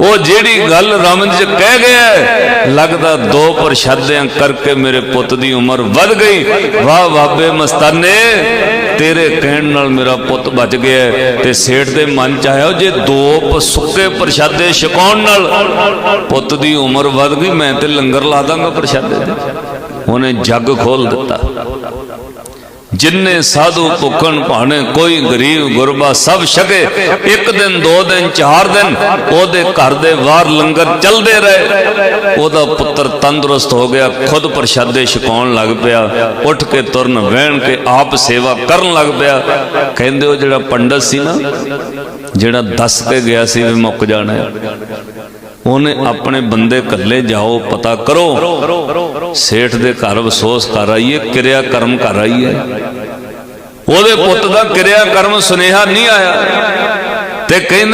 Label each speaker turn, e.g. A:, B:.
A: ਉਹ ਜਿਹੜੀ ਗੱਲ ਰਮਨ ਚ ਕਹਿ ਗਿਆ ਲੱਗਦਾ ਦੋ ਪ੍ਰਸ਼ਾਦਿਆਂ ਕਰਕੇ ਮੇਰੇ ਪੁੱਤ ਦੀ ਉਮਰ ਵੱਧ ਗਈ। ਵਾਹ ਬਾਬੇ ਮਸਤਾਨੇ, ਤੇਰੇ ਕਹਿਣ ਨਾਲ ਮੇਰਾ ਪੁੱਤ ਬਚ ਗਿਆ ਤੇ ਸੇਠ ਦੇ ਮਨ ਚ ਆਇਆ, ਜੇ ਦੋ ਸੁੱਕੇ ਪ੍ਰਸ਼ਾਦੇ ਛਕਾਉਣ ਨਾਲ ਪੁੱਤ ਦੀ ਉਮਰ ਵੱਧ ਗਈ, ਮੈਂ ਤੇ ਲੰਗਰ ਲਾ ਦਾਂਗਾ ਪ੍ਰਸ਼ਾਦੇ ਦੇ ਉਹਨੇ ਜੱਗ ਖੋਲ ਦਿੱਤਾ। ਜਿੰਨੇ ਸਾਧੂ ਭੁੱਖਣ ਭਾਣੇ, ਕੋਈ ਗਰੀਬ ਗੁਰਬਾ ਸਭ ਛਕੇ, ਇੱਕ ਦਿਨ, ਦੋ ਦਿਨ, ਚਾਰ ਦਿਨ, ਉਹਦੇ ਘਰ ਦੇ ਬਾਹਰ ਲੰਗਰ ਚੱਲਦੇ ਰਹੇ। ਉਹਦਾ ਪੁੱਤਰ ਤੰਦਰੁਸਤ ਹੋ ਗਿਆ, ਖੁਦ ਪ੍ਰਸ਼ਾਦੇ ਛਕਾਉਣ ਲੱਗ ਪਿਆ, ਉੱਠ ਕੇ ਤੁਰਨ, ਵਹਿਣ ਕੇ ਆਪ ਸੇਵਾ ਕਰਨ ਲੱਗ ਪਿਆ। ਕਹਿੰਦੇ ਉਹ ਜਿਹੜਾ ਪੰਡਤ ਸੀ ਨਾ, ਜਿਹੜਾ ਦੱਸ ਕੇ ਗਿਆ ਸੀ ਵੀ ਮੁੱਕ ਜਾਣਾ ਉਹਨੇ ਆਪਣੇ ਬੰਦੇ ਕੱਲੇ ਜਾਓ, ਪਤਾ ਕਰੋ। ਸੇਠ ਦੇ ਘਰ ਅਫਸੋਸ ਕਰ ਆਈਏ ਕਿਰਿਆ ਕਰਮ ਕਰ ਆਈਏ ਉਹਦੇ ਪੁੱਤ ਦਾ ਕਿਰਿਆ ਕਰਮ, ਸੁਨੇਹਾ ਨਹੀਂ ਆਇਆ। ਤੇ ਕਹਿੰਦੇ